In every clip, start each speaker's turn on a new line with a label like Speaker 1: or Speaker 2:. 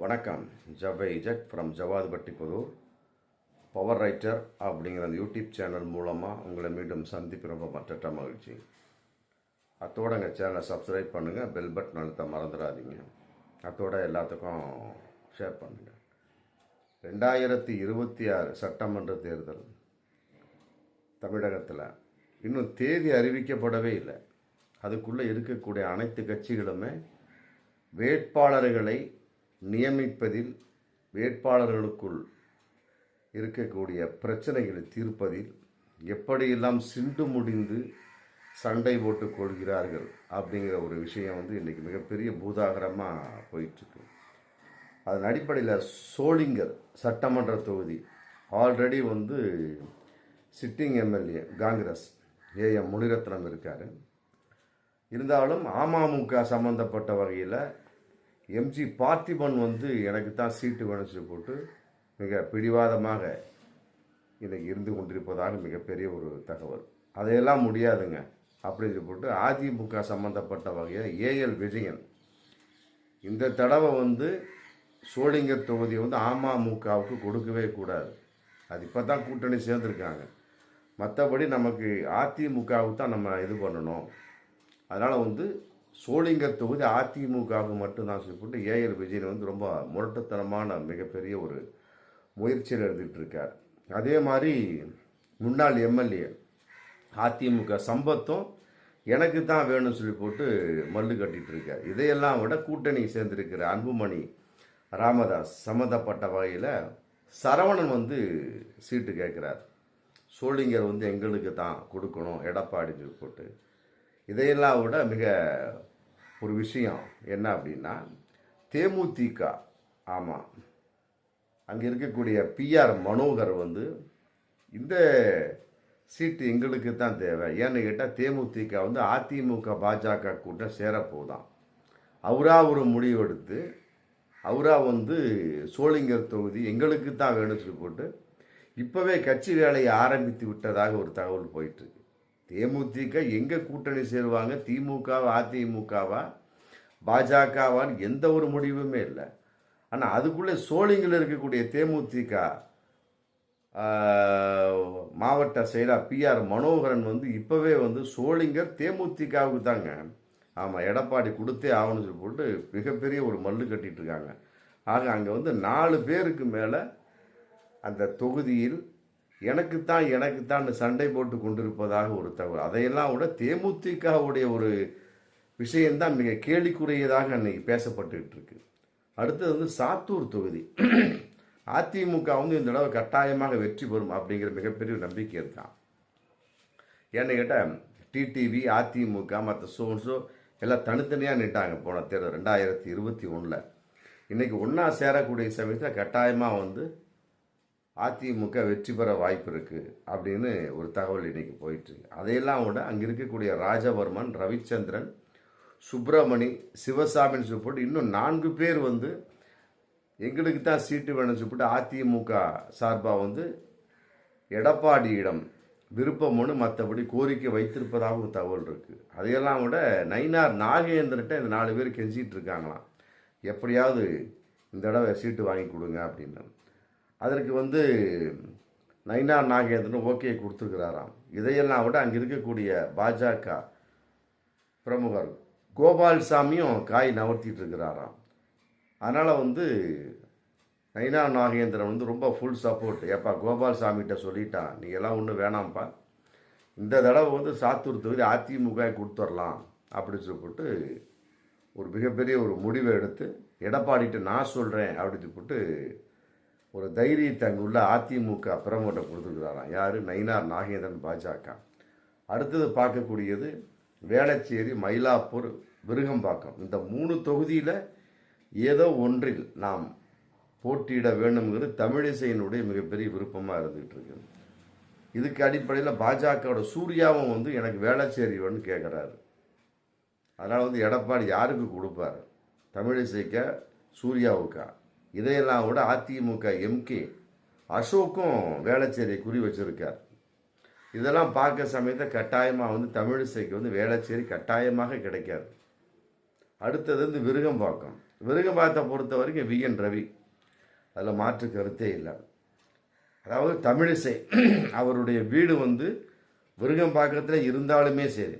Speaker 1: வணக்கம். ஜவ்வை இஜக் from Javadhupatti Puthur. Power writer அப்படிங்கிற அந்த யூடியூப் சேனல் மூலமாக உங்களை மீண்டும் சந்திப்பு ரொம்ப மற்ற மகிழ்ச்சி. அத்தோட எங்கள் சேனலை சப்ஸ்கிரைப் பண்ணுங்கள் பெல் பட்டன் அழுத்த மறந்துடாதீங்க. அத்தோட எல்லாத்துக்கும் ஷேர் பண்ணுங்கள் ரெண்டாயிரத்தி இருபத்தி ஆறு சட்டமன்ற தேர்தல் தமிழகத்தில். இன்னும் தேதி அறிவிக்கப்படவே இல்லை. அதுக்குள்ளே இருக்கக்கூடிய அனைத்து கட்சிகளுமே வேட்பாளர்களை நியமிப்பதில் வேட்பாளர்களுக்குள் இருக்கக்கூடிய பிரச்சனைகளை தீர்ப்பதில் எப்படியெல்லாம் சிண்டு முடிந்து சண்டை போட்டுக் கொள்கிறார்கள் அப்படிங்கிற ஒரு விஷயம் வந்து இன்றைக்கி மிகப்பெரிய பூதாகரமாக போயிட்டுருக்கு. அதன் அடிப்படையில் சோளிங்கர் சட்டமன்ற தொகுதி ஆல்ரெடி வந்து sitting MLA Congress A M Munirathnam இருக்கார். இருந்தாலும் அமமுக சம்மந்தப்பட்ட வகையில் எம்ஜி பார்த்திபன் வந்து எனக்கு தான் சீட்டு வேணும் போட்டு மிக பிடிவாதமாக இன்னைக்கு இருந்து கொண்டிருப்பதாக மிகப்பெரிய ஒரு தகவல். அதையெல்லாம் முடியாதுங்க. அப்படின்னு சொல்லி போட்டு அதிமுக சம்மந்தப்பட்ட வகையில் ஏஎல் விஜயன் இந்த தடவை வந்து சோளிங்கர் தொகுதியை வந்து அமமுகவுக்கு கொடுக்கவே கூடாது. அது இப்போ தான் கூட்டணி சேர்ந்துருக்காங்க. மற்றபடி நமக்கு அதிமுகவுக்கு தான் நம்ம இது பண்ணணும். அதனால் வந்து சோளிங்கர் தொகுதி அதிமுகவுக்கு மட்டும்தான் சொல்லிவிட்டு ஏஎல் விஜயன் வந்து ரொம்ப முரட்டுத்தனமான மிகப்பெரிய ஒரு முயற்சியில் எடுத்துக்கிட்டு இருக்கார். அதே மாதிரி முன்னாள் எம்எல்ஏ அதிமுக சம்பத்தும் எனக்கு தான் வேணும்னு சொல்லி போட்டு மல்லு கட்டிட்டு இருக்கார். இதையெல்லாம் விட கூட்டணி சேர்ந்திருக்கிற அன்புமணி ராமதாஸ் சம்மந்தப்பட்ட வகையில் சரவணன் வந்து சீட்டு கேட்குறார் சோளிங்கர் வந்து எங்களுக்கு தான் கொடுக்கணும் எடப்பாடி சொல்லி போட்டு. இதையெல்லாம் விட மிக ஒரு விஷயம் என்ன அப்படின்னா தேமுதிக ஆமாம் அங்கே இருக்கக்கூடிய பிஆர் மனோகர் வந்து இந்த சீட்டு எங்களுக்கு தான் தேவை. ஏன்னு கேட்டால் தேமுதிக வந்து அதிமுக பாஜக கூட்டம் சேரப்போதான். அவராக ஒரு முடிவெடுத்து அவராக வந்து சோளிங்கர் தொகுதி எங்களுக்கு தான் வேணும்னு சொல்லி போட்டு இப்போவே கட்சி வேலையை ஆரம்பித்து விட்டதாக ஒரு தகவல் போயிட்டுருக்கு தேமுதிக எங்கே கூட்டணி சேருவாங்க? திமுகவா அதிமுகவா? பாஜகவான்னு எந்த ஒரு முடிவுமே இல்லை. ஆனால் அதுக்குள்ளே சோழிங்கில் இருக்கக்கூடிய தேமுதிக மாவட்ட செயலர் பிஆர் மனோகரன் வந்து இப்போவே வந்து சோழிங்கர் தேமுதிகவுக்கு தாங்க. ஆமாம் எடப்பாடி கொடுத்தே ஆகணும்னு சொல்லி போட்டு மிகப்பெரிய ஒரு மல்லு கட்டிகிட்டு இருக்காங்க. ஆக அங்கே வந்து நாலு பேருக்கு மேலே அந்த தொகுதியில் எனக்குத்தான் எனக்குத்தான் சண்டை போட்டு கொண்டிருப்பதாக ஒரு தகவல். அதையெல்லாம் விட தேமுதிகவுடைய ஒரு விஷயம்தான் மிக கேலிக்குரியதாக அன்னைக்கு பேசப்பட்டுக்கிட்டு இருக்கு. அடுத்தது வந்து சாத்தூர் தொகுதி. அதிமுக வந்து இந்த தடவை கட்டாயமாக வெற்றி பெறும் அப்படிங்கிற மிகப்பெரிய நம்பிக்கை இருக்கான் ஏன்னு கேட்டால் டிடிவி அதிமுக மற்ற சோன்ஸோ எல்லாம் தனித்தனியாக நின்ட்டாங்க போன தேர்தல் ரெண்டாயிரத்தி இருபத்தி ஒன்றில் இன்றைக்கி ஒன்றா சேரக்கூடிய சமயத்தில் கட்டாயமாக வந்து அதிமுக வெற்றி பெற வாய்ப்பு இருக்குது அப்படின்னு ஒரு தகவல் இன்னைக்கு போயிட்டுருக்கு அதையெல்லாம் விட அங்கே இருக்கக்கூடிய ராஜவர்மன் ரவிச்சந்திரன் சுப்பிரமணி சிவசாமின்னு சொல்லிட்டு இன்னும் நான்கு பேர் வந்து எங்களுக்கு தான் சீட்டு வேணும்னு சொல்லிட்டு அதிமுக சார்பாக வந்து எடப்பாடியிடம் விருப்பம்னு மற்றபடி கோரிக்கை வைத்திருப்பதாக ஒரு தகவல் இருக்குது அதையெல்லாம் விட நயினார் நாகேந்திரன்ட்ட இந்த நாலு பேர் கெஞ்சிகிட்டு இருக்காங்களாம். எப்படியாவது இந்த தடவை சீட்டு வாங்கி கொடுங்க அப்படின்னு அதற்கு வந்து நயினார் நாகேந்திரன் ஓகே கொடுத்துருக்கிறாராம். இதையெல்லாம் விட அங்கே இருக்கக்கூடிய பாஜக பிரமுகர் கோபால்சாமியும் காய் நவர்த்திட்டு இருக்கிறாராம். அதனால் வந்து நயினா நாகேந்திரன் வந்து ரொம்ப ஃபுல் சப்போர்ட் ஏப்பா கோபால்சாமிகிட்ட சொல்லிட்டான். நீ எல்லாம் ஒன்றும் வேணாம்ப்பா. இந்த தடவை வந்து சாத்தூர் தொகுதி அதிமுக கொடுத்துடலாம் அப்படின்னு சொல்லிட்டு ஒரு மிகப்பெரிய ஒரு முடிவை எடுத்து எடப்பாடிட்டு நான் சொல்கிறேன் அப்படின்னு சொல்லிட்டு ஒரு தைரியத்தை அங்குள்ள அதிமுக பிரமோட்டை கொடுத்துருக்குறாராம். யார்? நயினார் நாகேந்திரன் பாஜக. அடுத்தது பார்க்கக்கூடியது வேளச்சேரி மயிலாப்பூர் விருகம்பாக்கம். இந்த மூணு தொகுதியில் ஏதோ ஒன்றில் நாம் போட்டியிட வேண்டும்ங்கிறது தமிழிசையினுடைய மிகப்பெரிய விருப்பமாக இருந்துகிட்டு இருக்கு இதுக்கு அடிப்படையில் பாஜகவோட சூர்யாவும் வந்து எனக்கு வேளச்சேரி வேணும்னு கேட்குறாரு அதனால் வந்து எடப்பாடி யாருக்கு கொடுப்பார்? தமிழிசைக்கா சூர்யாவுக்கா? இதையெல்லாம் விட அதிமுக எம்கே அசோக்கும் வேளச்சேரியை குறி வச்சிருக்கார். இதெல்லாம் பார்க்க சமயத்தை கட்டாயமாக வந்து தமிழிசைக்கு வந்து வேளச்சேரி கட்டாயமாக கிடைக்காது. அடுத்தது வந்து விருகம்பாக்கம். விருகம்பாக்கத்தை பொறுத்த வரைக்கும் வி. என். ரவி. அதில் மாற்று கருத்தே இல்லை. அதாவது தமிழிசை அவருடைய வீடு வந்து விருகம்பாக்கத்தில் இருந்தாலுமே சரி.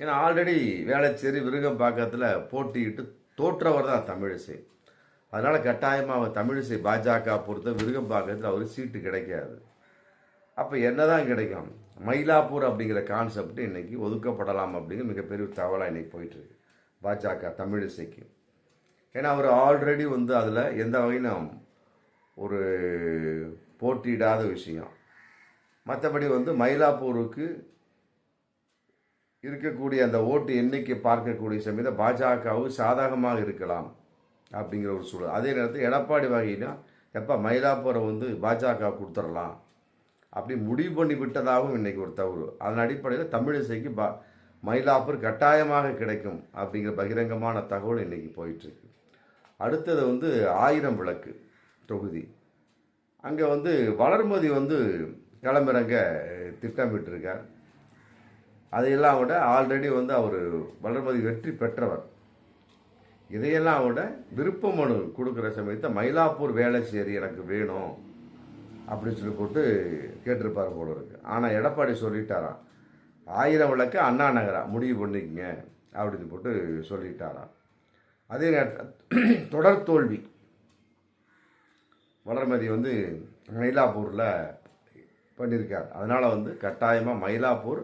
Speaker 1: ஏன்னா ஆல்ரெடி வேளச்சேரி விருகம்பாக்கத்தில் போட்டியிட்டு தோற்றவர் தான் தமிழிசை அதனால் கட்டாயமாக அவர் தமிழிசை பாஜக பொறுத்த விருகம்பாக்கத்தில் அவர் சீட்டு கிடைக்காது. அப்போ என்னதான் கிடைக்கும்? மயிலாப்பூர் அப்படிங்கிற கான்செப்ட் இன்றைக்கி ஒதுக்கப்படலாம் அப்படிங்கிற மிகப்பெரிய தவலாக இன்றைக்கி போயிட்டுருக்கு. பாஜக தமிழிசைக்கு ஏன்னா அவர் ஆல்ரெடி வந்து அதில் எந்த வகையிலும் ஒரு போட்டியிடாத விஷயம். மற்றபடி வந்து மயிலாப்பூருக்கு இருக்கக்கூடிய அந்த ஓட்டு எண்ணிக்கை பார்க்கக்கூடிய சமயத்தில் பாஜகவும் சாதகமாக இருக்கலாம். அப்படிங்கிற ஒரு சூழல். அதே நேரத்தில் எடப்பாடி வகையிலும் எப்போ மயிலாப்பூரை வந்து பாஜக கொடுத்துடலாம். அப்படி முடிவு பண்ணி விட்டதாகவும் இன்றைக்கி ஒரு தவறு. அதன் அடிப்படையில் தமிழிசைக்கு பா மயிலாப்பூர் கட்டாயமாக கிடைக்கும் அப்படிங்கிற பகிரங்கமான தகவல் இன்றைக்கி போயிட்டுருக்கு. அடுத்தது வந்து ஆயிரம் விளக்கு தொகுதி. அங்கே வந்து வளர்மதி வந்து களமிறங்க திட்டமிட்டிருக்கார். அதையெல்லாம் விட ஆல்ரெடி வந்து அவர் வளர்மதி வெற்றி பெற்றவர். இதையெல்லாம் விட விருப்ப மனு கொடுக்குற சமயத்தை மயிலாப்பூர் வேலைச்சேரி எனக்கு வேணும் அப்படின்னு சொல்லி போட்டு கேட்டிருப்பார் போல இருக்கு. ஆனால் எடப்பாடி சொல்லிட்டாராம். ஆயிரம் விளக்கு அண்ணா நகரா முடிவு பண்ணிக்கங்க அப்படின்னு போட்டு சொல்லிட்டாராம். அதே நேரத்தில் தொடர் தோல்வி. வளர்மதி வந்து மயிலாப்பூரில் பண்ணியிருக்கார் அதனால் வந்து கட்டாயமாக மயிலாப்பூர்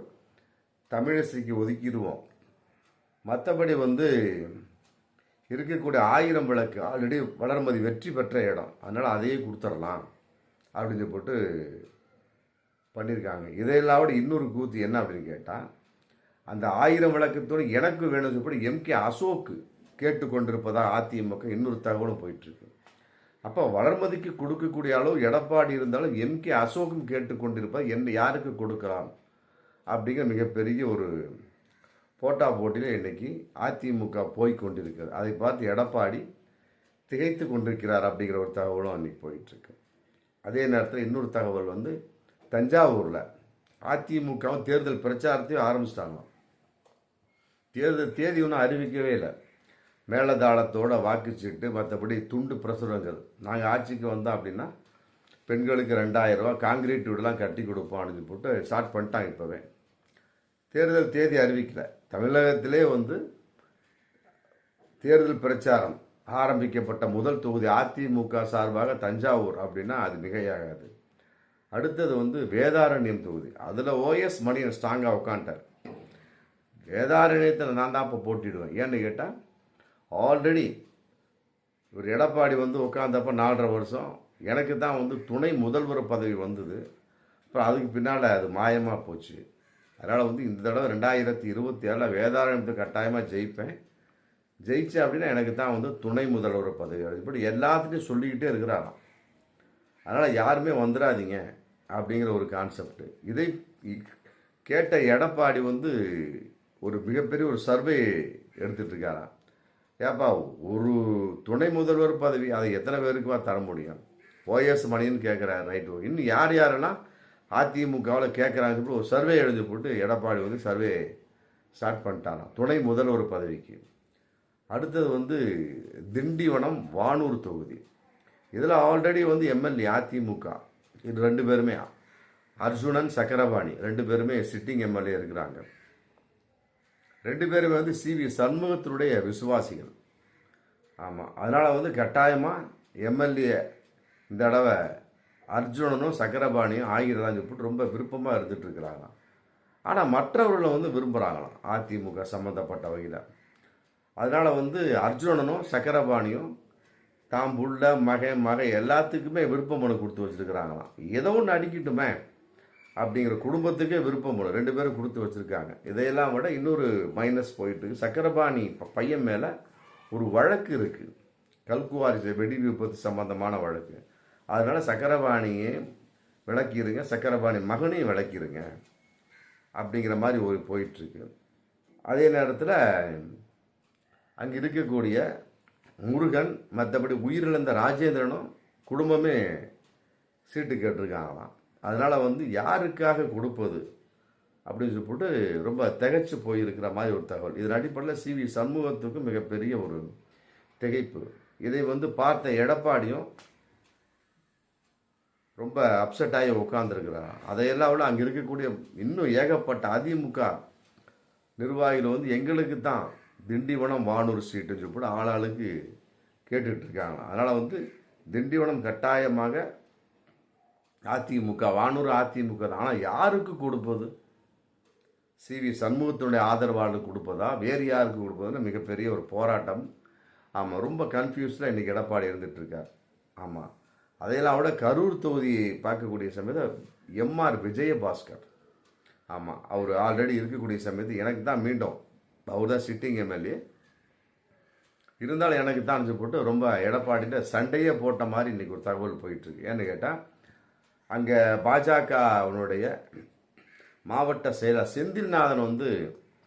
Speaker 1: தமிழிசைக்கு ஒதுக்கிடுவோம். மற்றபடி வந்து இருக்கக்கூடிய ஆயிரம் விளக்கு ஆல்ரெடி வளர்மதி வெற்றி பெற்ற இடம். அதனால் அதையே கொடுத்துடலாம் அப்படின்னு போட்டு பண்ணியிருக்காங்க. இதையெல்லாம் விட இன்னொரு கூத்து என்ன அப்படின்னு கேட்டால் அந்த ஆயிரம் விளக்கத்தோடு எனக்கு வேணும்னு சொல்லி எம் கே அசோக்கு கேட்டுக்கொண்டிருப்பதாக அதிமுக இன்னொரு தகவலும் போயிட்டுருக்கு. அப்போ வளர்மதிக்கு கொடுக்கக்கூடிய அளவு எடப்பாடி இருந்தாலும் எம் கே அசோக்கும் கேட்டுக்கொண்டிருப்பது என்ன யாருக்கு கொடுக்கலாம் அப்படிங்கிற மிகப்பெரிய ஒரு போட்டா போட்டியில் இன்னைக்கு அதிமுக போய் கொண்டிருக்கிறது. அதை பார்த்து எடப்பாடி திகைத்து கொண்டிருக்கிறார் அப்படிங்கிற ஒரு தகவலும் அன்னைக்கு போயிட்டுருக்கு. அதே நேரத்தில் இன்னொரு தகவல் வந்து தஞ்சாவூரில் அதிமுகவும் தேர்தல் பிரச்சாரத்தையும் ஆரம்பிச்சிட்டாங்க. தேர்தல் தேதி ஒன்றும் அறிவிக்கவே இல்லை. மேலதாளத்தோட வாக்குச்சீட்டு மற்றபடி துண்டு பிரசுரங்கள். நாங்கள் ஆட்சிக்கு வந்தோம் அப்படின்னா பெண்களுக்கு ரெண்டாயிரம் ரூபா காங்கிரீட் வீடுலாம் கட்டி கொடுப்போம் அப்படின்னு போட்டு ஸ்டார்ட் பண்ணிட்டாங்க இப்போவே. தேர்தல் தேதி அறிவிக்கலை. தமிழகத்திலே வந்து தேர்தல் பிரச்சாரம் ஆரம்பிக்கப்பட்ட முதல் தொகுதி அதிமுக சார்பாக தஞ்சாவூர் அப்படின்னா அது மிகையாகாது. அடுத்தது வந்து வேதாரண்யம் தொகுதி. அதில் ஓஎஸ் மணியன் ஸ்ட்ராங்காக உட்காந்துட்டார் வேதாரண்யத்தில் நான் தான் இப்போ போட்டிடுவேன். ஏன்னு கேட்டால் ஆல்ரெடி ஒரு எடப்பாடி வந்து உட்காந்தப்போ நாலரை வருஷம் எனக்கு தான் வந்து துணை முதல்வர் பதவி வந்தது. அப்புறம் அதுக்கு பின்னால் அது மாயமாக போச்சு. அதனால் வந்து இந்த தடவை ரெண்டாயிரத்தி இருபத்தி ஏழில் வேதாரண்யத்தை கட்டாயமாக ஜெயிப்பேன். ஜெயிச்சேன் அப்படின்னா எனக்கு தான் வந்து துணை முதல்வர் பதவி இப்படி எல்லாத்துலேயும் சொல்லிக்கிட்டே இருக்கிறாராம். அதனால் யாருமே வந்துடாதீங்க அப்படிங்கிற ஒரு கான்செப்ட் இதை கேட்ட எடப்பாடி வந்து ஒரு மிகப்பெரிய ஒரு சர்வே எடுத்துகிட்டு இருக்காராம். ஏப்பா ஒரு துணை முதல்வர் பதவி அதை எத்தனை பேருக்குவா தர முடியும்? ஓஎஸ் மணின்னு கேட்குறாரு ரைட்டு இன்னும் யார் யாரெல்லாம் அதிமுகவில் கேட்குறாங்க ஒரு சர்வே எழுதி போட்டு எடப்பாடி வந்து சர்வே ஸ்டார்ட் பண்ணிட்டாராம். துணை முதல்வர் பதவிக்கு. அடுத்தது வந்து திண்டிவனம் வானூர் தொகுதி. இதில் ஆல்ரெடி வந்து எம்எல்ஏ அதிமுக. இது ரெண்டு பேருமே. அர்ஜுனன் சக்கரபாணி ரெண்டு பேருமே சிட்டிங் எம்எல்ஏ இருக்கிறாங்க. ரெண்டு பேருமே வந்து சி வி சண்முகத்தினுடைய விசுவாசிகள். ஆமாம் அதனால் வந்து கட்டாயமாக எம்எல்ஏ இந்த தடவை அர்ஜுனனும் சக்கரபாணியும் ஆகிறதான்னு சொல்லிட்டு ரொம்ப விருப்பமாக இருந்துட்டு இருக்கிறாங்களாம். ஆனால் மற்றவர்களை வந்து விரும்புகிறாங்களாம் அதிமுக சம்மந்தப்பட்ட வகையில். அதனால் வந்து அர்ஜுனனும் சக்கரபாணியும் தாம் புள்ள மகை மகை எல்லாத்துக்குமே விருப்ப மனு கொடுத்து வச்சுருக்கிறாங்களாம். ஏதோ ஒன்று அடிக்கட்டுமே அப்படிங்கிற குடும்பத்துக்கே விருப்பம் மனு. ரெண்டு பேரும் கொடுத்து வச்சுருக்காங்க. இதையெல்லாம் விட இன்னொரு மைனஸ் போயிட்டு சக்கரபாணி பையன் மேலே ஒரு வழக்கு இருக்குது கல்குவாரி வெடி விபத்து சம்பந்தமான வழக்கு. அதனால் சக்கரபாணியை விளக்கிடுங்க சக்கரபாணி மகனையும் விளக்கிடுங்க அப்படிங்கிற மாதிரி ஒரு போயிட்டுருக்கு. அதே நேரத்தில் அங்கே இருக்கக்கூடிய முருகன் மற்றபடி உயிரிழந்த ராஜேந்திரனும் குடும்பமே சீட்டு கேட்டிருக்காங்களாம். அதனால் வந்து யாருக்காக கொடுப்பது அப்படின்னு சொல்லிட்டு ரொம்ப திகைச்சு போயிருக்கிற மாதிரி ஒரு தகவல். இதன் அடிப்படையில் சி வி மிகப்பெரிய ஒரு திகைப்பு. இதை வந்து பார்த்த எடப்பாடியும் ரொம்ப அப்செட் ஆகி உட்காந்துருக்கிறார் அதையெல்லாம் விட அங்கே இருக்கக்கூடிய இன்னும் ஏகப்பட்ட அதிமுக நிர்வாகிகள் வந்து எங்களுக்கு தான் திண்டிவனம் வானூர் சீட்டுன்னு சொல்லிட்டு ஆளாளுக்கு கேட்டுக்கிட்டு இருக்காங்க. அதனால் வந்து திண்டிவனம் கட்டாயமாக அதிமுக வானூர் அதிமுக தான். ஆனால் யாருக்கு கொடுப்பது? சி வி சண்முகத்தினுடைய ஆதரவாளருக்கு கொடுப்பதா? வேறு யாருக்கு கொடுப்பதுன்னு மிகப்பெரிய ஒரு போராட்டம். ஆமாம் ரொம்ப கன்ஃபியூஸ்டாக இன்றைக்கி எடப்பாடி இருந்துகிட்ருக்கார் ஆமாம் அதையெல்லாம் விட கரூர் தொகுதி பார்க்கக்கூடிய சமயத்தில் எம்ஆர் விஜயபாஸ்கர். ஆமாம் அவர் ஆல்ரெடி இருக்கக்கூடிய சமயத்து எனக்கு தான் மீண்டும் அவர் தான் சிட்டிங் எம்எல்ஏ இருந்தாலும் எனக்கு தான் போட்டு ரொம்ப எடப்பாடிட்ட சண்டையே போட்ட மாதிரி இன்றைக்கி ஒரு தகவல் போயிட்டுருக்கு. ஏன்னு கேட்டால் அங்கே பாஜக அவனுடைய மாவட்ட செயலர் செந்தில்நாதன் வந்து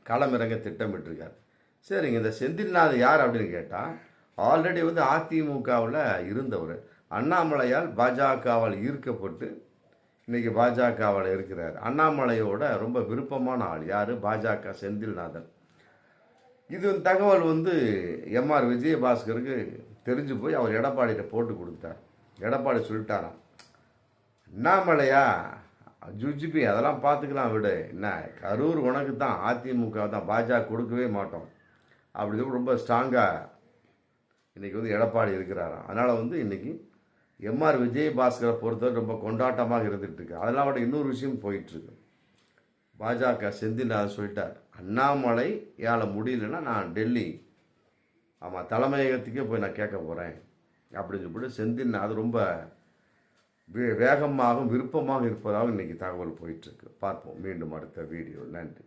Speaker 1: களமிறங்க திட்டமிட்டிருக்கார். சரிங்க இந்த செந்தில்நாதன் யார் அப்படின்னு கேட்டால் ஆல்ரெடி வந்து அதிமுகவில் இருந்தவர். அண்ணாமலையால் பாஜகவால் ஈர்க்கப்பட்டு இன்றைக்கி பாஜகவில் இருக்கிறார். அண்ணாமலையோட ரொம்ப விருப்பமான ஆள் யார்? பாஜக செந்தில்நாதன். இது தகவல் வந்து எம்ஆர் விஜயபாஸ்கருக்கு தெரிஞ்சு போய் அவர் எடப்பாடிகிட்ட போட்டு கொடுத்தார் எடப்பாடி சொல்லிட்டாராம் அண்ணாமலையா ஜுஜிபி அதெல்லாம் பார்த்துக்கலாம் விடு. என்ன கரூர் உனக்கு தான் அதிமுக தான் பாஜக கொடுக்கவே மாட்டோம். அப்படி ரொம்ப ஸ்ட்ராங்காக இன்றைக்கி வந்து எடப்பாடி இருக்கிறாராம். அதனால் வந்து இன்றைக்கி எம்ஆர் விஜயபாஸ்கரை பொறுத்தவரை ரொம்ப கொண்டாட்டமாக இருந்துட்டு இருக்கு அதெல்லாம் விட இன்னொரு விஷயம் போயிட்டுருக்கு. பாஜக செந்தில்நாதன் சொல்லிட்டார் அண்ணாமலை ஏழை முடியலன்னா நான் டெல்லி ஆமாம் தலைமையகத்துக்கே போய் நான் கேட்க போகிறேன் அப்படின்னு சொல்லிட்டு செந்தில்நாதன் ரொம்ப வே வேகமாகவும் விருப்பமாக இருப்பதாகவும் இன்றைக்கி தகவல் போயிட்டுருக்கு. பார்ப்போம். மீண்டும் அடுத்த வீடியோ. நன்றி.